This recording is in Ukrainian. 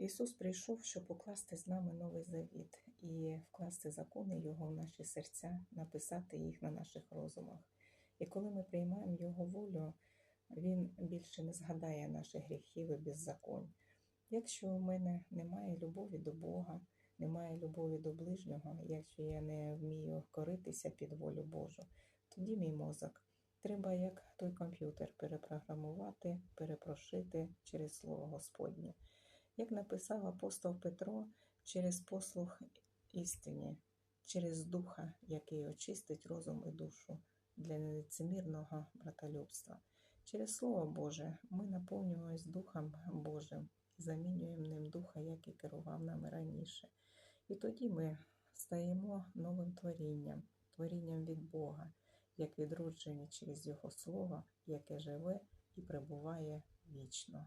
Ісус прийшов, щоб покласти з нами новий завіт і вкласти закони Його в наші серця, написати їх на наших розумах. І коли ми приймаємо Його волю, Він більше не згадає наших гріхів і беззаконь. Якщо у мене немає любові до Бога, немає любові до ближнього, якщо я не вмію коритися під волю Божу, тоді мій мозок треба як той комп'ютер перепрограмувати, перепрошити через Слово Господнє. Як написав апостол Петро, через послух істині, через Духа, який очистить розум і душу для нелицемірного братолюбства. Через Слово Боже ми наповнюємось Духом Божим замінюємо ним Духа, який керував нами раніше. І тоді ми стаємо новим творінням, творінням від Бога, як відроджені через Його Слово, яке живе і перебуває вічно.